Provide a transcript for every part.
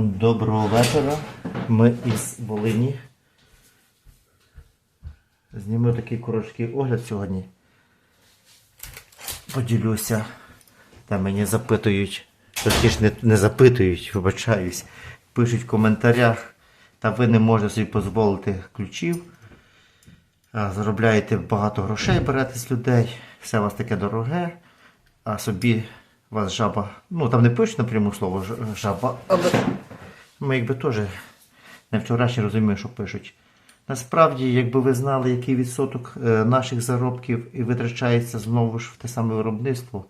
Доброго вечора. Ми із Волині. Зніму такий короткий огляд сьогодні. Поділюся. Та мені запитують, точніше не, не запитують, вибачаюсь. Пишуть в коментарях, та ви не можете собі дозволити ключів. Заробляєте багато грошей, берете з людей, все у вас таке дороге, а собі вас жаба. Ну там не пишуть напряму слово жаба, але ми якби теж не вчорашні розуміємо, що пишуть. Насправді, якби ви знали, який відсоток е, наших заробків і витрачається знову ж в те саме виробництво,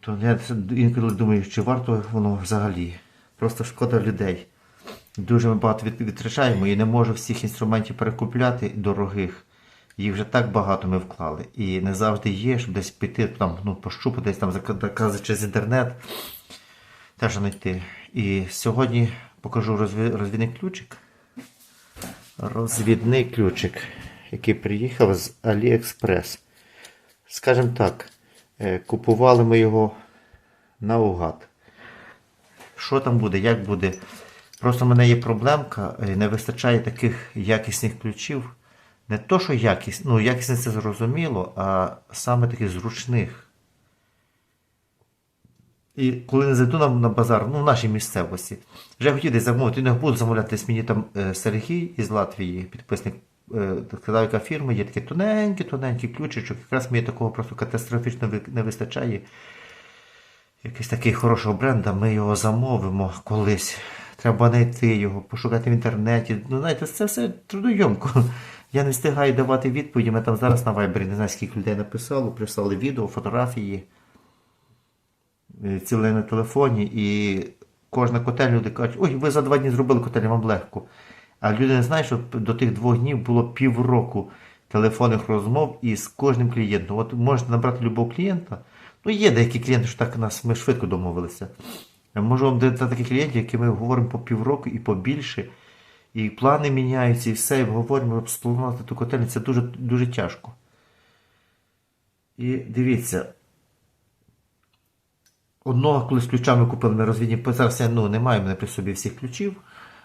то я інколи думаю, чи варто воно взагалі. Просто шкода людей. Дуже ми багато витрачаємо і не можу всіх інструментів перекупляти дорогих. Їх вже так багато ми вклали. І не завжди є, щоб десь піти, там, ну, пощупати, десь там заказати через інтернет. Теж знайти. І сьогодні покажу розвідний ключик. Розвідний ключик, який приїхав з AliExpress. Скажімо так, е, купували ми його наугад. Що там буде, як буде? Просто в мене є проблемка, е, не вистачає таких якісних ключів. Не то, що якість, ну якісність це зрозуміло, а саме таких зручних. І коли не зайду на, на базар, ну в нашій місцевості, вже хотів десь замовити, не буду замовляти десь мені там е, Сергій із Латвії, підписник, е, яка фірма, є такий тоненький, тоненький ключичок. Якраз мені такого просто катастрофічно не вистачає. Якийсь такий хорошого бренда, ми його замовимо колись. Треба знайти його, пошукати в інтернеті. Ну, знаєте, це все трудойомко. Я не встигаю давати відповіді. Ми там зараз на Viber, не знаю, скільки людей написало, прислали відео, фотографії е, ціле на телефоні, і кожна котель люди кажуть, ой, ви за два дні зробили котель, вам легко. А люди не знають, що до тих двох днів було півроку телефонних розмов із кожним клієнтом. От можете набрати любого клієнта. Ну, є деякі клієнти, що так нас ми швидко домовилися. Я Можу вам дати таких клієнтів, які ми говоримо по півроку і побільше. І плани міняються, і все, і говоримо, спланувати ту котельню. Це дуже, дуже тяжко. І дивіться, Одного, коли з ключами купили на розвідні, зараз я ну, не маю мене при собі всіх ключів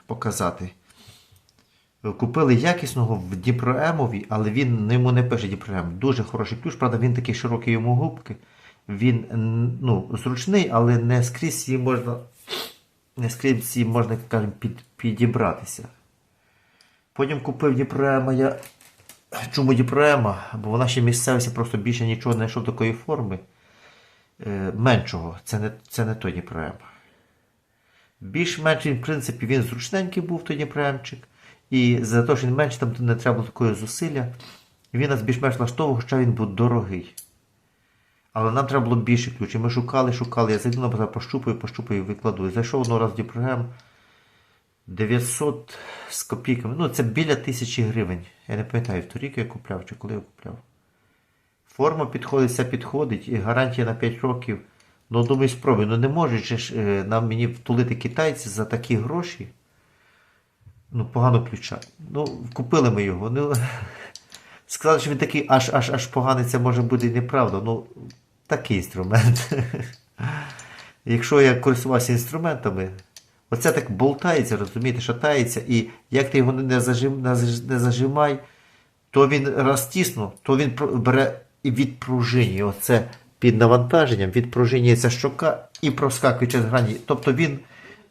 показати. Купили якісного в Дніпроемові, але він йому не пише Дніпроем. Дуже хороший ключ, правда, він такий широкий йому губки. Він ну, зручний, але не скрізь її можна, не скрізь її можна, кажемо, під, підібратися. Потім купив Дніпроема я. Чому Дніпроема? Бо в нашій місцевості просто більше нічого не знайшов такої форми меншого. Це не, це не той Дніпроем. Більш-менш в принципі, він зручненький був той Дніпроемчик. І за те, що він менший, там не треба було такої зусилля. Він нас більш-менш влаштовував, хоча він був дорогий. Але нам треба було більше ключів. Ми шукали, шукали. Я зайду на пощупаю, пощупаю, викладу. Зайшов одного разу в Дніпроем. 900 з копійками. Ну, це біля тисячі гривень. Я не пам'ятаю, торік я купляв чи коли я купляв. Форма підходить, все підходить, і гарантія на 5 років. Ну, думаю, спробую. Ну не можуть ж е, нам мені втулити китайці за такі гроші. Ну, погано ключа. Ну, купили ми його. Ну, сказали, що він такий аж аж аж поганий, це може бути неправда. Ну, такий інструмент. Якщо я користувався інструментами, оце так болтається, розумієте, шатається, і як ти його не, зажим, не зажимай, то він раз тісно, то він бере і відпружинює. Оце під навантаженням відпружинюється щока і проскакує через грані. Тобто він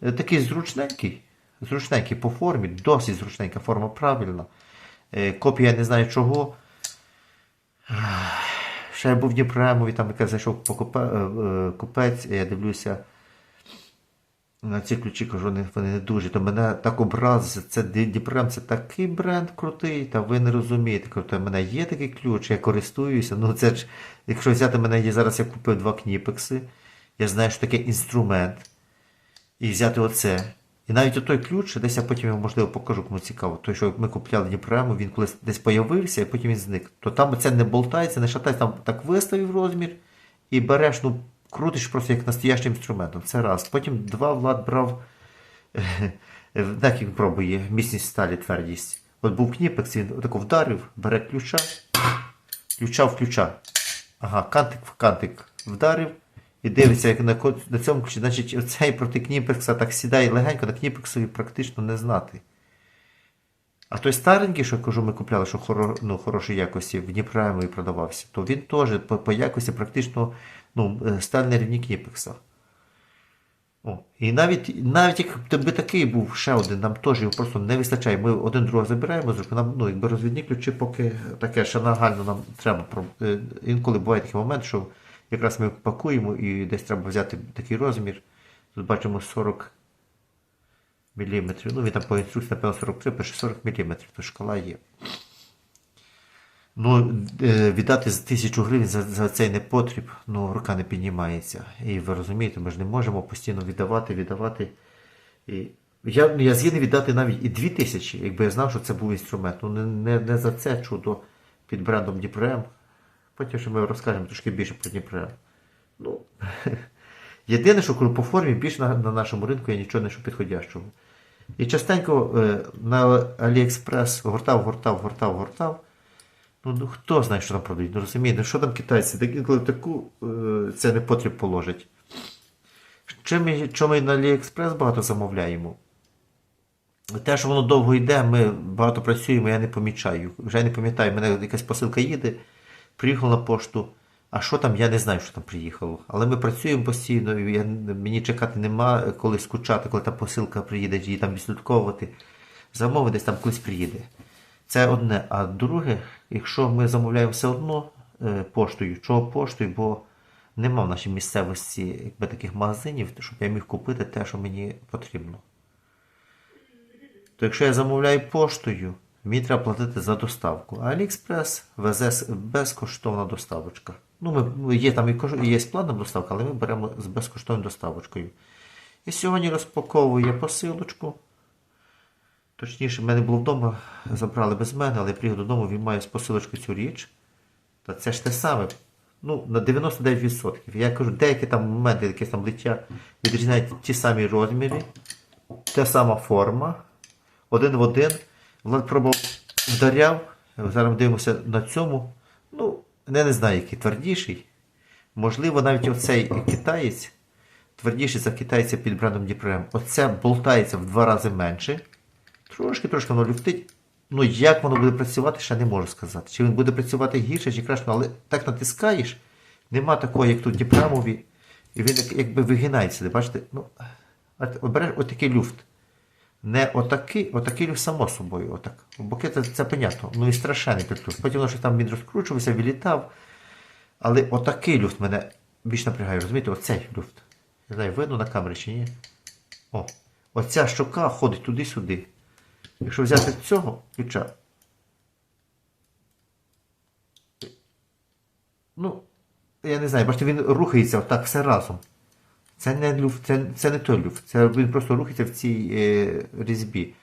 е, такий зручненький, зручненький по формі, досить зручненька форма, правильна. Е, Копія не знаю чого. Ще я був в Дніпремові, там якраз зайшов е, купець, я дивлюся на ці ключі, кажу, вони, не дуже. То мене так образиться. Це Діпрем, це такий бренд крутий, та ви не розумієте. Кажу, в мене є такий ключ, я користуюся. Ну це ж, якщо взяти мене є зараз, я купив два кніпекси, я знаю, що таке інструмент. І взяти оце. І навіть отой ключ, десь я потім його можливо покажу, кому цікаво. Той, що ми купляли Дніпрему, він колись десь появився, і потім він зник. То там це не болтається, не шатається, там так виставив розмір і береш, ну, крутиш просто як настоящим інструментом. Це раз. Потім два Влад брав, е, так як пробує, міцність сталі, твердість. От був кніпекс, він отако вдарив, бере ключа, ключа в ключа. Ага, кантик в кантик вдарив, і дивиться, як на, на цьому ключі, значить, оцей проти Кніпекса так сідає легенько, на Кніпексові практично не знати. А той старенький, що кажу, ми купляли, що хоро, ну, хорошої якості в Дніпремові продавався, то він теж по, по якості практично ну, е, сталь на рівні О, і навіть, навіть якби такий був ще один, нам теж його просто не вистачає. Ми один другого забираємо нам ну, якби розвідні ключі, поки таке ще нагально нам треба. Е, Інколи буває такий момент, що якраз ми пакуємо і десь треба взяти такий розмір. Тут бачимо 40 мм. Ну, він там по інструкції, напевно, 43, пише 40 мм, то шкала є. Ну, е, віддати з тисячу гривень за, за цей непотріб, ну, рука не піднімається. І ви розумієте, ми ж не можемо постійно віддавати, віддавати. І я, я згідний віддати навіть і дві тисячі, якби я знав, що це був інструмент. Ну, не, не, не за це чудо під брендом Дніпрем. Потім ще ми розкажемо трошки більше про Дніпрем. Ну, єдине, що по формі більш на, на нашому ринку я нічого не що підходящого. І частенько е, на AliExpress гортав, гортав, гортав, гортав. Ну, ну хто знає, що там продають? Ну розумієте, що там китайці? Так інколи таку е, це не потріб положить. Ми, що ми на AliExpress багато замовляємо? Те, що воно довго йде, ми багато працюємо, я не помічаю. Вже не пам'ятаю, мене якась посилка їде, приїхала на пошту. А що там, я не знаю, що там приїхало. Але ми працюємо постійно, і я, мені чекати нема, коли скучати, коли та посилка приїде, її там відслідковувати. Замови десь там колись приїде. Це одне. А друге, якщо ми замовляємо все одно е, поштою, чого поштою, бо нема в нашій місцевості якби, таких магазинів, щоб я міг купити те, що мені потрібно. То якщо я замовляю поштою, мені треба платити за доставку. А AliExpress везе безкоштовна доставочка. Ну, ми, є там і є платна доставка, але ми беремо з безкоштовною доставочкою. І сьогодні розпаковую я посилочку. Точніше, в мене було вдома, забрали без мене, але я приїхав додому, він має з посилочкою цю річ. Та це ж те саме. Ну, на 99%. Я кажу, деякі там моменти, якісь там лиття відрізняють ті самі розміри, та сама форма, один в один. Влад пробував вдаряв. Зараз дивимося на цьому. Ну, я не знаю, який твердіший. Можливо, навіть оцей китаєць твердіший за китайця під брендом Діпрем. Оце болтається в два рази менше. Трошки, трошки воно люфтить. Ну, як воно буде працювати, ще не можу сказати. Чи він буде працювати гірше, чи краще, але так натискаєш, нема такого, як тут Діпремові. І він як- якби вигинається. де, Бачите, ну, от, от береш отакий люфт. Не отакий, отакий люфт само собою. Отак. Боки це, це понятно. Ну і страшенний тут люфт. Потім щось там він розкручувався, вилітав. Але отакий люфт мене більш напрягає, розумієте, оцей люфт. Не знаю, видно на камері чи ні. О, оця щока ходить туди-сюди. Якщо взяти цього ключа. Ну, я не знаю, бачите, він рухається отак все разом. Це не люфт, це, це не той люфт. Це він просто рухається в цій е, різьбі.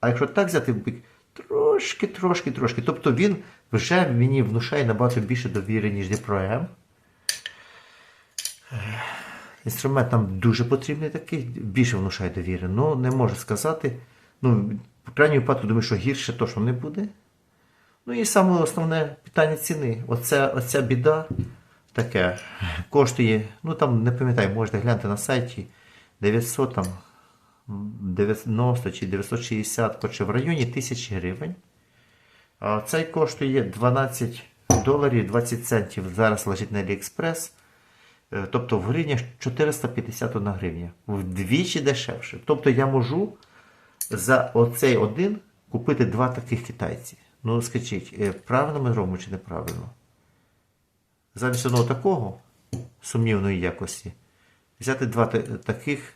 А якщо так взяти в бік, трошки, трошки, трошки. Тобто він вже мені внушає набагато більше довіри, ніж Діпром. Інструмент нам дуже потрібний такий, більше внушає довіри. Ну, не можу сказати. Ну, по крайній випадку, думаю, що гірше то, що не буде. Ну і саме основне питання ціни. Оце, оця біда таке коштує, ну там не пам'ятаю, можете глянути на сайті 900 там 90 чи 960, коротше, в районі 1000 гривень. А цей коштує 12 доларів 20 центів. Зараз лежить на AliExpress. Е, Тобто в гривнях 451 гривня. Вдвічі дешевше. Тобто я можу за оцей один купити два таких китайці. Ну скажіть, е, правильно ми робимо чи неправильно? Замість одного такого сумнівної якості, взяти два таких,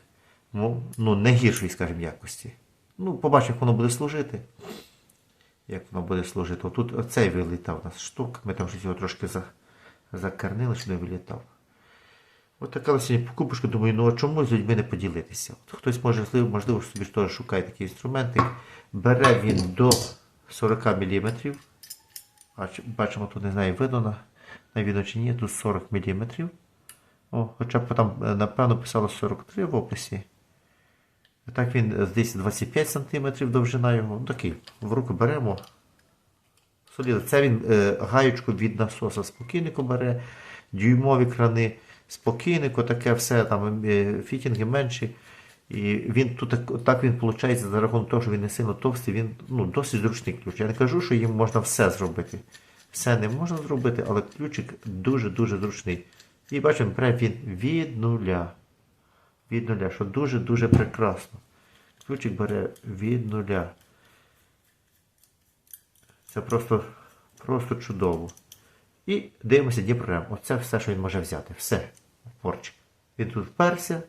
ну, ну не гіршої, скажімо, якості. Ну, побачимо, як воно буде служити. Як воно буде служити. Отут оцей вилітав у нас штук. Ми там щось його трошки за, закарнили, щоб не вилітав. От така сьогодні покупочка, думаю, ну а чому з людьми не поділитися? От хтось може, можливо, собі теж шукає такі інструменти. Бере він до 40 мм. Бачимо, тут не знаю, видно на, на відео чи ні, тут 40 мм. О, хоча б там, е, напевно, писало 43 в описі. Так він е, десь 25 см довжина його. Ну, такий, в руку беремо. Солідно. Це він е, гаючку від насоса спокійненько бере, дюймові крани. Спокійненько, таке все, там е, фітінги менші. І він тут так, так він виходить за рахунок того, що він не сильно товстий, він ну, досить зручний ключ. Я не кажу, що їм можна все зробити. Все не можна зробити, але ключик дуже-дуже зручний. І бачимо, бере він від нуля. Від нуля, що дуже-дуже прекрасно. Ключик бере від нуля. Це просто, просто чудово. І дивимося Дніпром. Оце все, що він може взяти. Все. Порчик. Він тут вперся,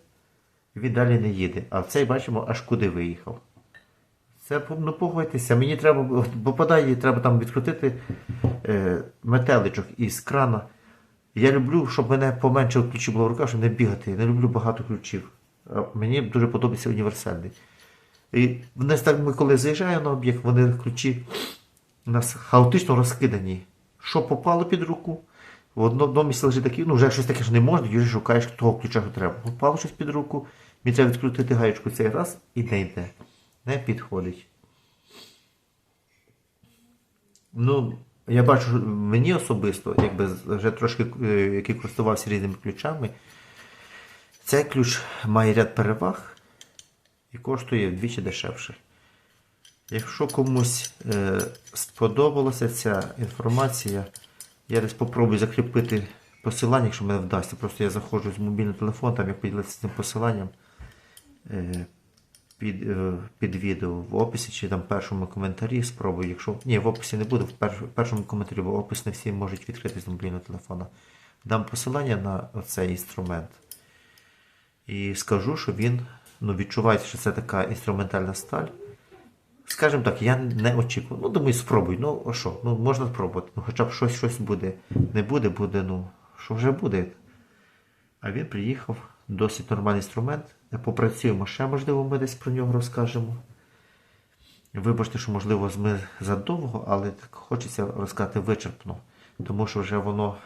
він далі не їде. А цей бачимо, аж куди виїхав. Це ну погодьтеся, мені треба, попадає, треба там відкрутити е, метеличок із крана. Я люблю, щоб мене поменше ключів було в руках, щоб не бігати. Я не люблю багато ключів. Мені дуже подобається універсальний. І вони так, ми коли заїжджаємо на об'єкт, вони ключі у нас хаотично розкидані. Що попало під руку? В одному місці лежить такий, ну вже щось таке, що не можна, і вже шукаєш того ключа, що треба. Попало щось під руку, мені треба відкрутити гаєчку цей раз і не йде. Не підходить. Ну, я бачу, що мені особисто, якби вже трошки е, який користувався різними ключами, цей ключ має ряд переваг і коштує вдвічі дешевше. Якщо комусь е, сподобалася ця інформація, я десь попробую закріпити посилання, якщо мене вдасться. Просто я заходжу з мобільного телефону, там я поділитися цим посиланням е, під, е, під відео в описі чи там першому коментарі спробую. Якщо ні, в описі не буде, в, перш, першому коментарі, бо опис не всі можуть відкрити з мобільного телефона. Дам посилання на цей інструмент. І скажу, що він ну, відчувається, що це така інструментальна сталь. Скажімо так, я не очікував. Ну, думаю, спробуй. Ну, а що? Ну, можна спробувати. Ну, хоча б щось, щось буде. Не буде, буде, ну, що вже буде. А він приїхав, досить нормальний інструмент. Попрацюємо ще, можливо, ми десь про нього розкажемо. Вибачте, що, можливо, ми задовго, але так хочеться розказати вичерпно. Тому що вже воно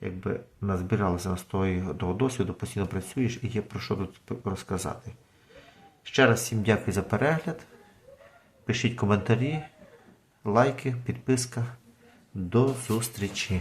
якби назбиралося на того, того досвіду, постійно працюєш і є про що тут розказати. Ще раз всім дякую за перегляд. Пишіть коментарі, лайки, підписка. До зустрічі!